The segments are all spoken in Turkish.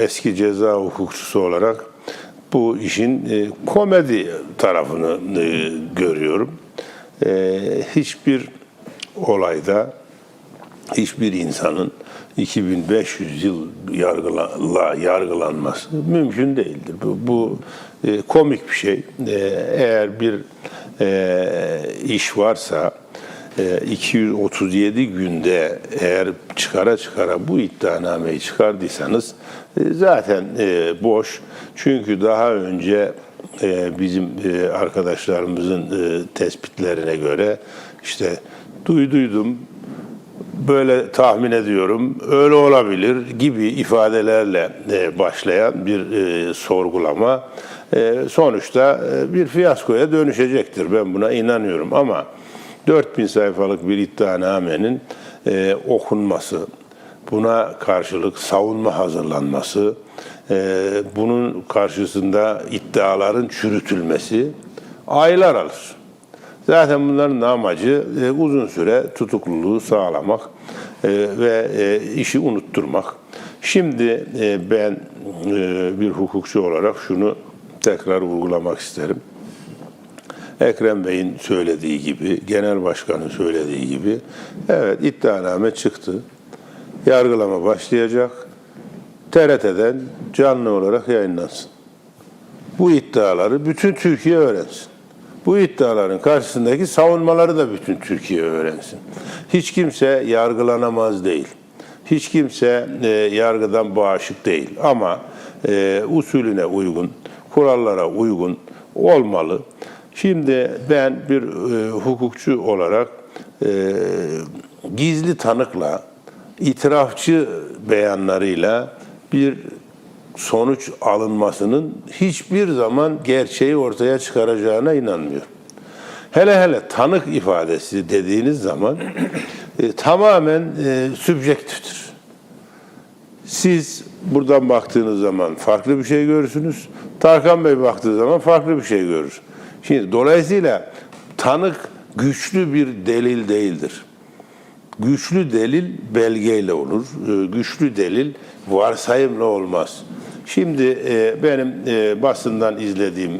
Eski ceza hukukçusu olarak bu işin e, komedi tarafını e, görüyorum. E, hiçbir olayda hiçbir insanın 2500 yıl yargıla, yargılanması mümkün değildir. Bu, bu komik bir şey. Eğer bir iş varsa 237 günde eğer çıkara çıkara bu iddianameyi çıkardıysanız e, zaten e, boş. Çünkü daha önce e, bizim e, arkadaşlarımızın e, tespitlerine göre işte duyduydum böyle tahmin ediyorum, öyle olabilir gibi ifadelerle e, başlayan bir e, sorgulama e, sonuçta e, bir fiyaskoya dönüşecektir. Ben buna inanıyorum ama 4000 sayfalık bir iddianamenin e, okunması, buna karşılık savunma hazırlanması, e, bunun karşısında iddiaların çürütülmesi aylar alır. Zaten bunların amacı e, uzun süre tutukluluğu sağlamak e, ve e, işi unutturmak. Şimdi e, ben e, bir hukukçu olarak şunu tekrar vurgulamak isterim. Ekrem Bey'in söylediği gibi, Genel Başkan'ın söylediği gibi, evet iddianame çıktı. Yargılama başlayacak. TRT'den canlı olarak yayınlansın. Bu iddiaları bütün Türkiye öğrensin. Bu iddiaların karşısındaki savunmaları da bütün Türkiye öğrensin. Hiç kimse yargılanamaz değil. Hiç kimse e, yargıdan bağışık değil. Ama e, usulüne uygun, kurallara uygun olmalı. Şimdi ben bir e, hukukçu olarak e, gizli tanıkla, itirafçı beyanlarıyla bir sonuç alınmasının hiçbir zaman gerçeği ortaya çıkaracağına inanmıyorum. Hele hele tanık ifadesi dediğiniz zaman e, tamamen e, sübjektiftir. Siz buradan baktığınız zaman farklı bir şey görürsünüz. Tarkan Bey baktığı zaman farklı bir şey görür. Şimdi dolayısıyla tanık güçlü bir delil değildir. Güçlü delil belgeyle olur. E, Güçlü delil varsayımla olmaz. Şimdi e, benim e, basından izlediğim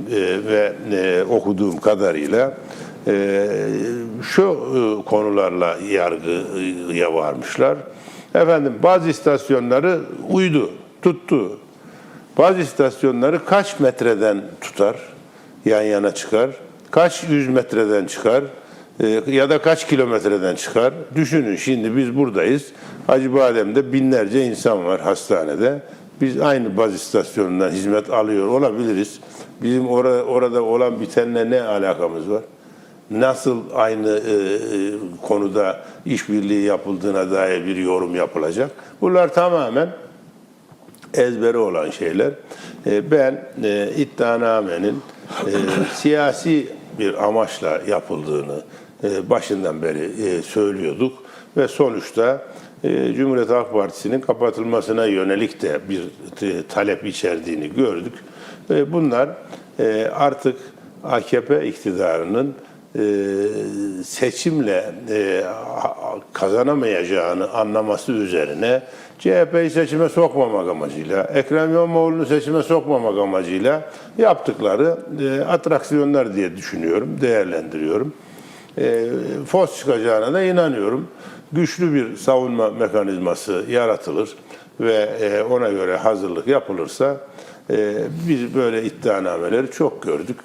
ve okuduğum kadarıyla şu konularla yargıya varmışlar. Efendim bazı istasyonları uydu, tuttu. Bazı istasyonları kaç metreden tutar, yan yana çıkar, kaç yüz metreden çıkar e, ya da kaç kilometreden çıkar. Düşünün şimdi biz buradayız. Hacıbadem'de binlerce insan var hastanede. Biz aynı baz istasyonundan hizmet alıyor olabiliriz. Bizim orada, orada olan bitenle ne alakamız var? Nasıl aynı e, e, konuda işbirliği yapıldığına dair bir yorum yapılacak? Bunlar tamamen ezberi olan şeyler. E, ben e, iddianamenin e, siyasi bir amaçla yapıldığını e, başından beri e, söylüyorduk ve sonuçta e, Cumhuriyet Halk Partisi'nin kapatılmasına yönelik de bir e, talep içerdiğini gördük. E, bunlar e, artık AKP iktidarının seçimle e, kazanamayacağını anlaması üzerine CHP'yi seçime sokmamak amacıyla, Ekrem İmamoğlu'nu seçime sokmamak amacıyla yaptıkları e, atraksiyonlar diye düşünüyorum, değerlendiriyorum. E, fos çıkacağına da inanıyorum. Güçlü bir savunma mekanizması yaratılır ve e, ona göre hazırlık yapılırsa e, biz böyle iddianameleri çok gördük.